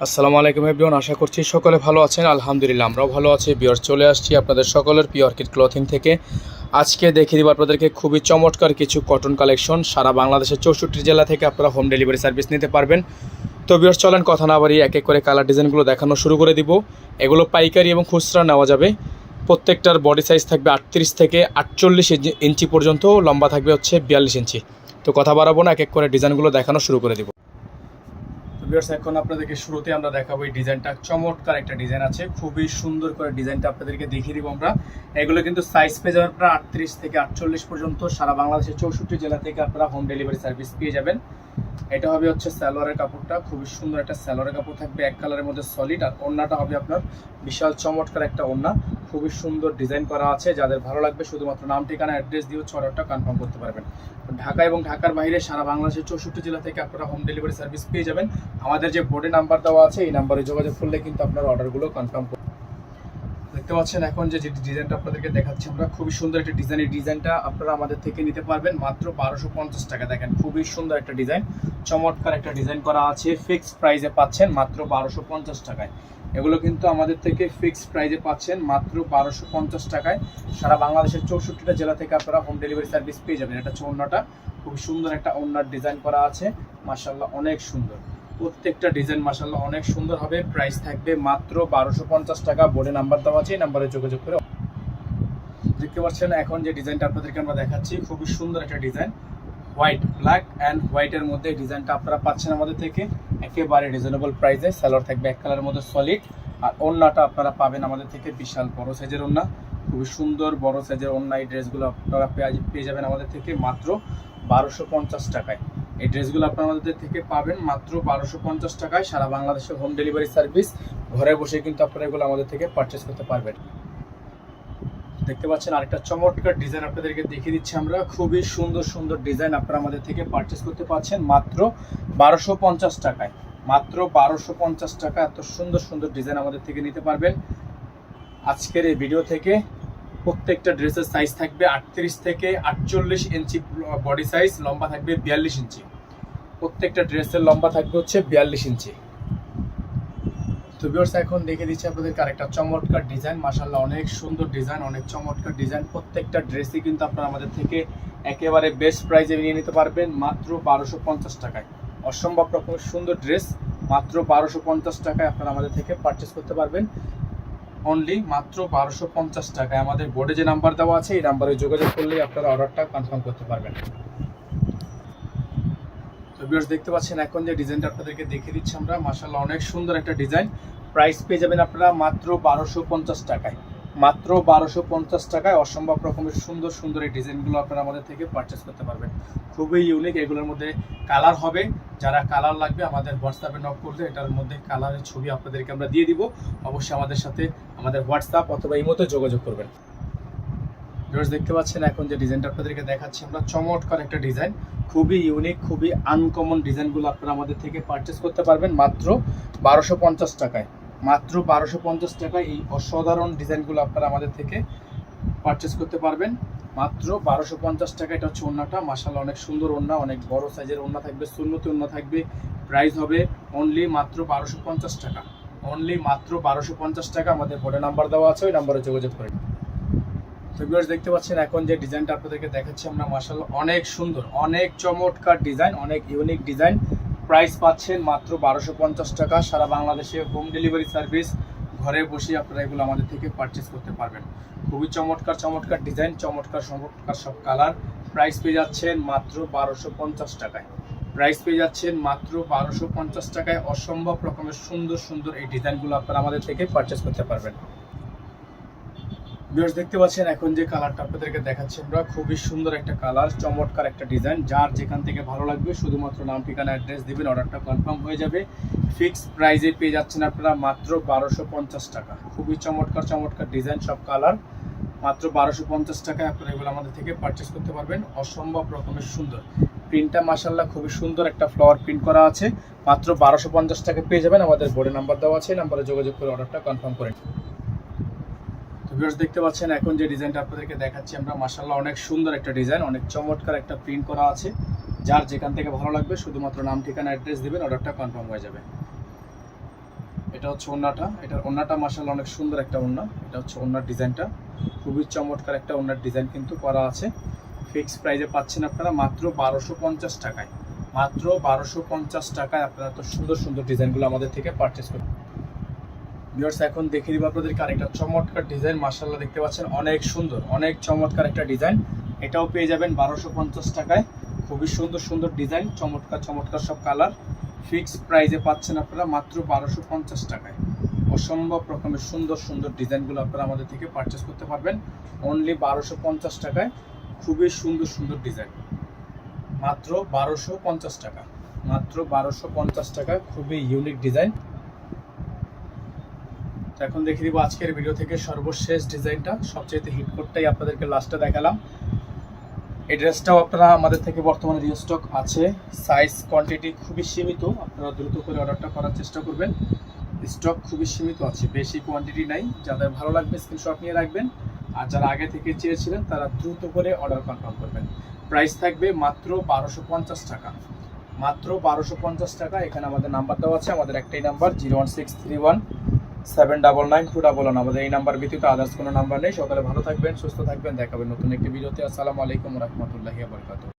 আসসালামু আলাইকুম এভরিওয়ান, আশা করছি সকলে ভালো আছেন। আলহামদুলিল্লাহ, আমরাও ভালো আছি। বিয়ার চলে আসছি আপনাদের সকলের পিওর কিট ক্লথিং থেকে। আজকে দেখিয়ে দিব আপনাদেরকে খুবই চমৎকার কিছু কটন কালেকশন সারা বাংলাদেশের চৌষট্টি জেলা থেকে আপনারা হোম ডেলিভারি সার্ভিস নিতে পারবেন। তো বিয়ার চলেন কথা না বাড়িয়ে এক এক করে কালার ডিজাইনগুলো দেখানো শুরু করে দিব। এগুলো পাইকারি এবং খুচরা নেওয়া যাবে। প্রত্যেকটার বডি সাইজ থাকবে আটত্রিশ থেকে আটচল্লিশ ইঞ্চি পর্যন্ত, লম্বা থাকবে হচ্ছে বিয়াল্লিশ ইঞ্চি। তো কথা বাড়াবো না, এক এক করে ডিজাইনগুলো দেখানো শুরু করে দিব। ভিউয়ার্স এখন আপনাদেরকে শুরুতে আমরা দেখাবো এই ডিজাইনটা। চমৎকার একটা ডিজাইন আছে, খুবই সুন্দর করে ডিজাইনটা আপনাদেরকে দেখিয়ে দিব আমরা। এগুলো কিন্তু সাইজ পেয়ে যাবেন আপনারা আটত্রিশ থেকে আটচল্লিশ পর্যন্ত। সারা বাংলাদেশের চৌষট্টি জেলা থেকে আপনারা হোম ডেলিভারি সার্ভিস পেয়ে যাবেন। এটা হবে হচ্ছে সালোয়ারের কাপড়টা। খুবই সুন্দর একটা সালোয়ারের কাপড় থাকবে, এক কালারের মধ্যে সলিড আর ওড়নাটা হবে আপনার বিশাল চমৎকার একটা ওড়না। খুবই সুন্দর ডিজাইন করা আছে। যাদের ভালো লাগবে শুধুমাত্র নাম, ঠিকানা, অ্যাড্রেস দিয়ে হচ্ছে অর্ডারটা কনফার্ম করতে পারবেন। ঢাকা এবং ঢাকার বাইরে সারা বাংলাদেশের চৌষট্টি জেলা থেকে আপনারা হোম ডেলিভারি সার্ভিস পেয়ে যাবেন। আমাদের যে বোর্ডে নাম্বার দেওয়া আছে, এই নাম্বারে যোগাযোগ করলে কিন্তু আপনার অর্ডারগুলো কনফার্ম করতে দেখতে পাচ্ছেন এখন যে যে ডিজাইনটা আপনাদেরকে দেখাচ্ছি আমরা, খুবই সুন্দর একটা ডিজাইন এই ডিজাইনটা আপনারা আমাদের থেকে নিতে পারবেন মাত্র বারোশো পঞ্চাশ টাকা। দেখেন, খুবই সুন্দর একটা ডিজাইন চমৎকার একটা ডিজাইন করা আছে ফিক্সড প্রাইসে পাচ্ছেন মাত্র বারোশো পঞ্চাশ টাকায়। এগুলো কিন্তু আমাদের থেকে ফিক্সড প্রাইসে পাচ্ছেন মাত্র বারোশো পঞ্চাশ টাকায়। সারা বাংলাদেশের চৌষট্টিটা জেলা থেকে আপনারা হোম ডেলিভারি সার্ভিস পেয়ে যাবেন। এটা হচ্ছে অন্যটা খুব সুন্দর একটা অন্যার ডিজাইন করা আছে। মাসাল্লাহ অনেক সুন্দর। প্রত্যেকটা ডিজাইন মাসাল্লাহ অনেক সুন্দর হবে। প্রাইস থাকবে মাত্র বারোশো পঞ্চাশ টাকা। বোর্ডে নাম্বার দেওয়া আছে, এই নাম্বারে যোগাযোগ করে দেখতে পাচ্ছেন, এখন যে ডিজাইনটা আপনাদেরকে আমরা দেখাচ্ছি, খুবই সুন্দর একটা ডিজাইন হোয়াইট, ব্ল্যাক অ্যান্ড হোয়াইটের মধ্যে ডিজাইনটা আপনারা পাচ্ছেন আমাদের থেকে। একেবারে রিজনেবল প্রাইসে। স্যালোর থাকবে এক কালারের মধ্যে সলিড। আর ওড়নাটা আপনারা পাবেন আমাদের থেকে বিশাল বড় সাইজের ওড়না খুবই সুন্দর বড় সাইজের ওড়না এই ড্রেসগুলো আপনারা পেয়ে- পেয়ে যাবেন আমাদের থেকে মাত্র বারোশো পঞ্চাশ টাকায়। এই ড্রেসগুলো আপনারা আমাদের থেকে পাবেন মাত্র বারোশো পঞ্চাশ টাকায়। সারা বাংলাদেশে হোম ডেলিভারি সার্ভিস ঘরে বসে কিন্তু আপনারা এগুলো আমাদের থেকে পারচেস করতে পারবেন। দেখতে পাচ্ছেন আরেকটা চমৎকার ডিজাইন আপনাদেরকে দেখিয়ে দিচ্ছি আমরা। খুবই সুন্দর সুন্দর ডিজাইন আপনারা আমাদের থেকে পারচেস করতে পারছেন মাত্র বারোশো পঞ্চাশ টাকায়। মাত্র বারোশো পঞ্চাশ টাকা এত সুন্দর সুন্দর ডিজাইন আমাদের থেকে নিতে পারবেন। আজকের এই ভিডিও থেকে প্রত্যেকটা ড্রেসের সাইজ থাকবে আটত্রিশ থেকে আটচল্লিশ ইঞ্চি বডি সাইজ লম্বা থাকবে বিয়াল্লিশ ইঞ্চি। প্রত্যেকটা ড্রেসের লম্বা থাকবে হচ্ছে বিয়াল্লিশ ইঞ্চি। তো ভিউয়ার্স এখন দেখে দিচ্ছি আপনাদেরকে আরেকটা চমৎকার ডিজাইন মাশাল্লাহ অনেক সুন্দর ডিজাইন অনেক চমৎকার ডিজাইন প্রত্যেকটা ড্রেসই কিন্তু আপনারা আমাদের থেকে একেবারে বেস্ট প্রাইজে নিয়ে নিতে পারবেন মাত্র বারোশো পঞ্চাশ টাকায়। অসম্ভব রকমের সুন্দর ড্রেস মাত্র বারোশো পঞ্চাশ টাকায় আপনারা আমাদের থেকে পারচেস করতে পারবেন। অনলি মাত্র বারোশো পঞ্চাশ টাকায়। আমাদের বোর্ডে যে নাম্বার দেওয়া আছে, এই নাম্বারে যোগাযোগ করলেই আপনারা অর্ডারটা কনফার্ম করতে পারবেন। তো ভিউয়ার্স দেখতে পাচ্ছেন, এখন যে ডিজাইনটা আপনাদেরকে দেখিয়ে দিচ্ছি আমরা, মাশাআল্লাহ, অনেক সুন্দর একটা ডিজাইন প্রাইস পেয়ে যাবেন আপনারা মাত্র বারোশো পঞ্চাশ টাকায়। মাত্র বারোশো পঞ্চাশ টাকায় অসম্ভব রকমের সুন্দর সুন্দর এই ডিজাইনগুলো আপনারা আমাদের থেকে পারচেস করতে পারবেন। খুবই ইউনিক এগুলোর মধ্যে কালার হবে। যারা কালার লাগবে, আমাদের হোয়াটসঅ্যাপে নক করলে এটার মধ্যে কালারের ছবি আপনাদেরকে আমরা দিয়ে দিব। অবশ্যই আমাদের সাথে, আমাদের হোয়াটসঅ্যাপ অথবা এই মতো যোগাযোগ করবেন। দেখতে পাচ্ছেন এখন যে ডিজাইনটা আপনাদেরকে দেখাচ্ছি, আমরা চমৎকার একটা ডিজাইন। খুবই ইউনিক খুবই আনকমন ডিজাইনগুলো আপনারা আমাদের থেকে পারচেস করতে পারবেন মাত্র বারোশো পঞ্চাশ টাকায়। মাত্র বারোশো পঞ্চাশ টাকায় এই অসাধারণ ডিজাইনগুলো আপনারা আমাদের থেকে পারচেস করতে পারবেন। মাত্র বারোশো পঞ্চাশ টাকা, এটা হচ্ছে ওড়নাটা। মাসাল অনেক সুন্দর ওড়না, অনেক বড় সাইজের ওড়না থাকবে, সুন্নতি ওড়না থাকবে। প্রাইস হবে অনলি মাত্র বারোশো পঞ্চাশ টাকা। অনলি মাত্র বারোশো পঞ্চাশ টাকা, আমাদের বোর্ডে নাম্বার দেওয়া আছে, ওই নাম্বারে যোগাযোগ করে। তো ভিউয়ার্স দেখতে পাচ্ছেন, এখন যে ডিজাইনটা আপনাদেরকে দেখাচ্ছি আমরা, মাশাআল্লাহ, অনেক সুন্দর, অনেক চমৎকার ডিজাইন, অনেক ইউনিক ডিজাইন। প্রাইস পাচ্ছেন মাত্র বারোশো পঞ্চাশ টাকা। সারা বাংলাদেশে হোম ডেলিভারি সার্ভিস ঘরে বসে আপনারা এগুলো আমাদের থেকে পারচেস করতে পারবেন। খুবই চমৎকার চমৎকার ডিজাইন চমৎকার চমৎকার সব কালার প্রাইস পেয়ে যাচ্ছেন মাত্র বারোশো পঞ্চাশ টাকায়। প্রাইস পেয়ে যাচ্ছেন মাত্র বারোশো পঞ্চাশ টাকায়। অসম্ভব রকমের সুন্দর সুন্দর এই ডিজাইনগুলো আপনারা আমাদের থেকে পারচেস করতে পারবেন। ভিউয়ার্স দেখতে পাচ্ছেন, এখন যে কালারটা আপনাদেরকে দেখাচ্ছি আমরা, খুবই সুন্দর একটা কালার চমৎকার একটা ডিজাইন যার যেখান থেকে ভালো লাগবে, শুধুমাত্র নাম, ঠিকানা অ্যাড্রেস দিবেন অর্ডারটা কনফার্ম হয়ে যাবে। ফিক্স প্রাইজে পেয়ে যাচ্ছেন আপনারা মাত্র বারোশো পঞ্চাশ টাকা। খুবই চমৎকার চমৎকার ডিজাইন সব কালার মাত্র বারোশো পঞ্চাশ টাকায় আপনারা এগুলো আমাদের থেকে পারচেস করতে পারবেন। অসম্ভব রকমের সুন্দর। প্রিন্টটা মাসাল্লাহ খুবই সুন্দর একটা ফ্লাওয়ার প্রিন্ট করা আছে। মাত্র বারোশো পঞ্চাশ টাকা পেয়ে যাবেন। আমাদের বোর্ডে নাম্বার দেওয়া আছে নাম্বারে যোগাযোগ করে অর্ডারটা কনফার্ম করে ভিউয়ার্স দেখতে পাচ্ছেন, এখন যে ডিজাইনটা আপনাদেরকে দেখাচ্ছি, আমরা মাশাআল্লাহ অনেক সুন্দর একটা ডিজাইন অনেক চমৎকার একটা প্রিন্ট করা আছে। যার যেখান থেকে ভালো লাগবে, শুধুমাত্র নাম, ঠিকানা অ্যাড্রেস দেবেন অর্ডারটা কনফার্ম হয়ে যাবে। এটা হচ্ছে ওন্নাটা, এটার ওন্নাটা মাসাল অনেক সুন্দর একটা ওন্না। এটা হচ্ছে ওন্নার ডিজাইনটা খুবই চমৎকার একটা ওন্নার ডিজাইন কিন্তু করা আছে। ফিক্স প্রাইজে পাচ্ছেন আপনারা মাত্র বারোশো পঞ্চাশ টাকায়। মাত্র বারোশো পঞ্চাশ টাকায় আপনারা তো সুন্দর সুন্দর ডিজাইনগুলো আমাদের থেকে পারচেস করুন ভিউয়ার্স এখন দেখিয়ে দিব আপনাদেরকে আরেকটা চমৎকার ডিজাইন মার্শাল্লাহ দেখতে পাচ্ছেন, অনেক সুন্দর, অনেক চমৎকার একটা ডিজাইন এটাও পেয়ে যাবেন বারোশো পঞ্চাশ টাকায়। খুবই সুন্দর সুন্দর ডিজাইন চমৎকার চমৎকার সব কালার ফিক্স প্রাইজে পাচ্ছেন আপনারা মাত্র বারোশো পঞ্চাশ টাকায়। অসম্ভব রকমের সুন্দর সুন্দর ডিজাইনগুলো আপনারা আমাদের থেকে পারচেস করতে পারবেন। অনলি বারোশো পঞ্চাশ টাকায়। খুবই সুন্দর সুন্দর ডিজাইন মাত্র বারোশো পঞ্চাশ টাকা। মাত্র বারোশো পঞ্চাশ টাকা খুবই ইউনিক ডিজাইন তো এখন দেখিয়ে দিব আজকের ভিডিও থেকে সর্বশেষ ডিজাইনটা। সবচেয়ে হিট কোডটাই আপনাদেরকে লাস্টটা দেখালাম। এই ড্রেসটাও আপনারা আমাদের থেকে বর্তমানে রিস্টক আছে। সাইজ কোয়ান্টিটি খুবই সীমিত। আপনারা দ্রুত করে অর্ডারটা করার চেষ্টা করবেন। স্টক খুবই সীমিত আছে। বেশি কোয়ান্টিটি নাই। যাদের ভালো লাগবে স্ক্রিনশট নিয়ে রাখবেন। আর যারা আগে থেকে চেয়েছিলেন, তারা দ্রুত করে অর্ডার কনফার্ম করবেন। প্রাইস থাকবে মাত্র বারোশো পঞ্চাশ টাকা। মাত্র বারোশো পঞ্চাশ টাকা। এখানে আমাদের নাম্বার দেওয়া আছে। আমাদের একটাই number zero one six three one seven double nine two double one আমাদের এই নাম্বার ব্যতীত আদার্স কোনো নাম্বার নেই। সকালে ভালো থাকবেন, সুস্থ থাকবেন। দেখাবেন নতুন একটি ভিডিওতে। আসসালামু আলাইকুম রহমতুল্লাহি বরকাতুহ।